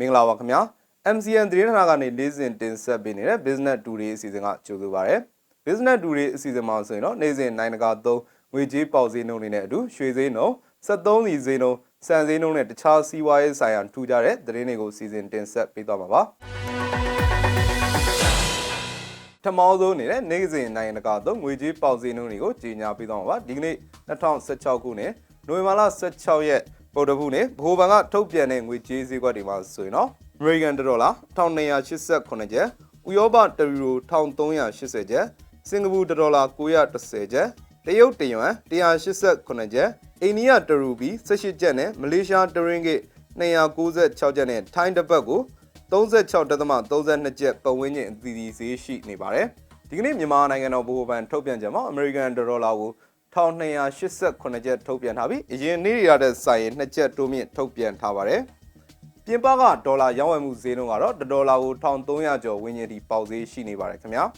မင်္ဂလာပါခင်ဗျာ MCN သတင်းဌာနကနေနေ့စဉ်တင်ဆက်ပေးနေတဲ့ Business Today အစီအစဉ်ကကြိုဆိုပါရစေ Business Today အစီအစဉ်မှာဆိုရင်တော့နေ့စဉ်နိုင်တကာသုံးငွေကြေးပေါက်ဈေးနှုန်းတွေနဲ့အတူရွှေဈေးနှုန်း73စီဈေးနှုန်းစံဈေးနှုန်းနဲ့တခြားစီးပွားရေးဆိုင်ရာထူးခြားတဲ့သတင်းတွေကိုစီစဉ်တင်ဆက်ပေးသွားမှာပါထမောဆုံးနေတဲ့နေ့စဉ်နိုင်တကာသုံးငွေကြေးပေါက်ဈေးနှုန်းတွေကိုကြီးညာပေးသွားမှာပါဒီကနေ့2016ခုနှစ်နိုဝင်ဘာလ16ရက် ပုံတဘူးနဲ့ဘိုဘန်ကထုတ်ပြန်တဲ့ငွေကြေးဈေးကွက်တွေမှာဆိုရင်တော့ American Dollar 1289ကျပ်ဥရောပတရီရို1380ကျပ်စင်ကာပူဒေါ်လာ910ကျပ်တရုတ်တယွမ်189ကျပ်အိန္ဒိယတရူပီ18ကျပ်နဲ့မလေးရှားတရင်ဂိတ်296ကျပ်နဲ့ထိုင်းတစ်ပတ်ကို36.32ကျပ်ပတ်ဝန်းကျင်အသီးသီးဈေးရှိနေပါတယ်ဒီကနေ့မြန်မာနိုင်ငံတော်ဗဟိုဘဏ်ထုတ်ပြန်ချက်မှာ American Dollar ကို 1289ချက်ထုတ်ပြန်ထားပြီးအရင်နေ့ရတဲ့စာရင်2ချက်တိုးမြင့်ထုတ်ပြန်ထားပါတယ်။ပြင်ပကဒေါ်လာရောင်းဝယ်မှုဈေးနှုန်းကတော့1ဒေါ်လာကို1300ကျော်ဝန်းကျင်ထိပေါက်ဈေးရှိနေပါတယ်ခင်ဗျာ။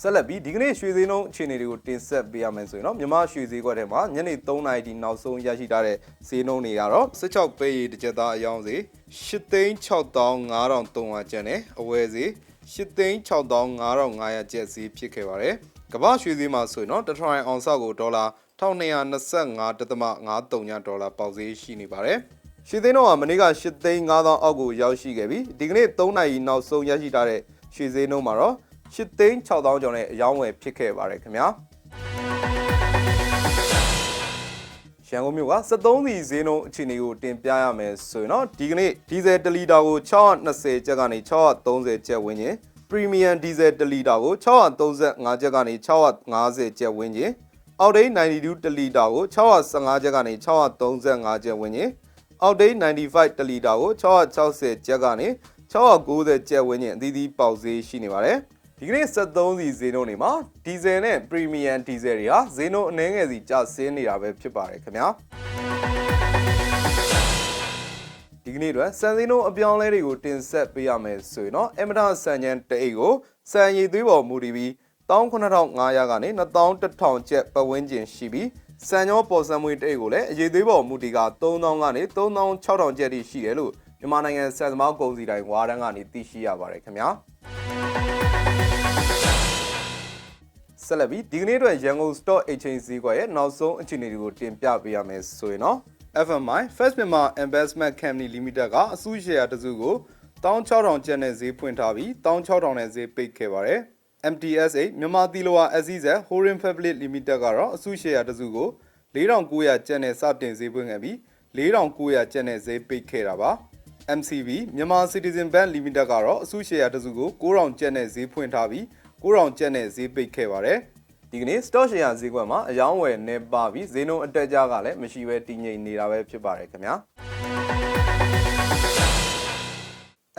ဆက်လက်ပြီးဒီကနေ့ရွှေဈေးနှုန်းအခြေအနေတွေကိုတင်ဆက်ပေးရမယ်ဆိုရင်တော့မြန်မာရွှေဈေးကွက်ထဲမှာညနေ3:00ဒီနောက်ဆုံးရရှိထားတဲ့ဈေးနှုန်းတွေကတော့16ပေးရီတစ်ကြက်သားအယောင်းဈေး8,6500ကျန်တဲ့အဝယ်ဈေး 8,65,500ကျပ်ဈေးဖြစ်ခဲ့ပါတယ်။ကမ္ဘာရွှေဈေးမှာဆိုရင်တော့တစ်ထရိုင်အောင်ဆောက်ကိုဒေါ်လာ1225.53ဒေါ်လာပေါက်ဈေးရှိနေပါတယ်။ရွှေသိန်းတော့ကမနေ့က8,5000အောက်ကိုရောက်ရှိခဲ့ပြီးဒီကနေ့3နာရီနောက်ဆုံးရရှိထားတဲ့ရွှေဈေးနှုန်းမှာတော့8,6000ကျော်နဲ့အယောင်းဝယ်ဖြစ်ခဲ့ပါတယ်ခင်ဗျာ။ ရန်ကုန်မြို့က73စီဈေးနှုန်းအခြေအနေကိုတင်ပြရမယ်ဆိုရင်တော့ဒီကနေ့ဒီဇယ်1လီတာကို620ကျပ်ကနေ630ကျပ်ဝန်းကျင်ပရီမီယံဒီဇယ်1လီတာကို635ကျပ်ကနေ650ကျပ်ဝန်းကျင်အောက်ဒိန်း92တလီတာကို615ကျပ်ကနေ635ကျပ်ဝန်းကျင်အောက်ဒိန်း95တလီတာကို660ကျပ်ကနေ690ကျပ်ဝန်းကျင်အသီးသီးပေါက်ဈေးရှိနေပါတယ် ဒီကနေ့73စီဈေးနှုန်းတွေမှာဒီဇယ်နဲ့ပရီမီယံဒီဇယ်တွေဟာဈေးနှုန်းအနည်းငယ်စီကျဆင်းနေတာပဲဖြစ်ပါတယ်ခင်ဗျာဒီကနေ့အတွက်စံစင်းနှုန်းအပြောင်းအလဲတွေကိုတင်ဆက်ပေးရမယ်ဆိုရင်တော့အမတစံချမ်းတအိတ်ကိုစံရည်သွေးပေါ်မူတည်ပြီး18500ကနေ21000ကျပ်ပတ်ဝန်းကျင်ရှိပြီးစံကျောပေါ်စံမွေတအိတ်ကိုလည်းအရေးသွေးပေါ်မူတည်က3000ကနေ36000ကျပ်ထိရှိတယ်လို့မြန်မာနိုင်ငံစံသမားကုန်စည်တိုင်းဝါရန်ကနေသိရှိရပါတယ်ခင်ဗျာ ဆက်လက်ပြီးဒီကနေ့အတွက်ရန်ကုန် Stock Exchange ဈေးကွက်ရဲ့နောက်ဆုံးအခြေအနေတွေကိုတင်ပြပေးရမယ်ဆိုရင်တော့ FMI First Myanmar Investment Company Limited ကအစုရှယ်ယာတစ်စုကို16000ကျပ်နဲ့ဈေးဖွင့်ထားပြီး16000နဲ့ဈေးပိတ်ခဲ့ပါတယ်။ MTSA မြန်မာတီလိုဝါ SEZ Horin Public Limited ကတော့အစုရှယ်ယာတစ်စုကို4900ကျပ်နဲ့စတင်ဈေးဖွင့်ခဲ့ပြီး4900ကျပ်နဲ့ဈေးပိတ်ခဲ့တာပါ။ MCB မြန်မာ Citizen Bank Limited ကတော့အစုရှယ်ယာတစ်စုကို9000ကျပ်နဲ့ဈေးဖွင့်ထားပြီး 9000ကျပ်နဲ့ဈေးပိတ်ခဲ့ပါတယ်။ဒီကနေ့ stock share ဈေးကွက်မှာအယောင်းဝယ်နေပါပြီးဈေးနှုန်းအတက်ကြကလည်းမရှိဘဲတည်ငြိမ်နေတာပဲဖြစ်ပါတယ်ခင်ဗျာ။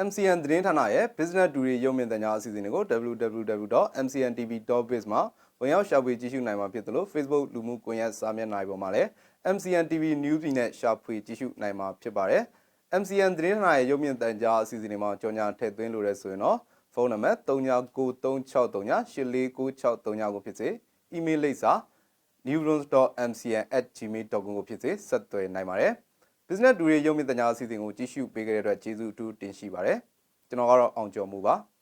MCN သတင်းဌာနရဲ့ Business Today ရုပ်မြင်သံကြားအစီအစဉ်တွေကို www.mcntv.biz မှာဝင်ရောက်ရှာဖွေကြည့်ရှုနိုင်မှာဖြစ်သလို Facebook လူမှုကွန်ရက်စာမျက်နှာတွေပေါ်မှာလည်း MCN TV News တွေနဲ့ရှာဖွေကြည့်ရှုနိုင်မှာဖြစ်ပါတယ်။ MCN သတင်းဌာနရဲ့ရုပ်မြင်သံကြားအစီအစဉ်တွေမှာကြော်ညာထည့်သွင်းလို့ရဆိုရင်တော့ ဖုန်းနံပါတ်399363849639ကိုဖြစ်စေ email လိပ်စာ news.mcn@gmail.com ကိုဖြစ်စေဆက်သွယ်နိုင်ပါတယ်။ business တူရဲ့ရုပ်မြင်သံကြားအစီအစဉ်ကိုကြည့်ရှုပေးခဲ့တဲ့အတွက်ကျေးဇူးအထူးတင်ရှိပါတယ်။ကျွန်တော်ကတော့အောင်ကျော်မှုပါ။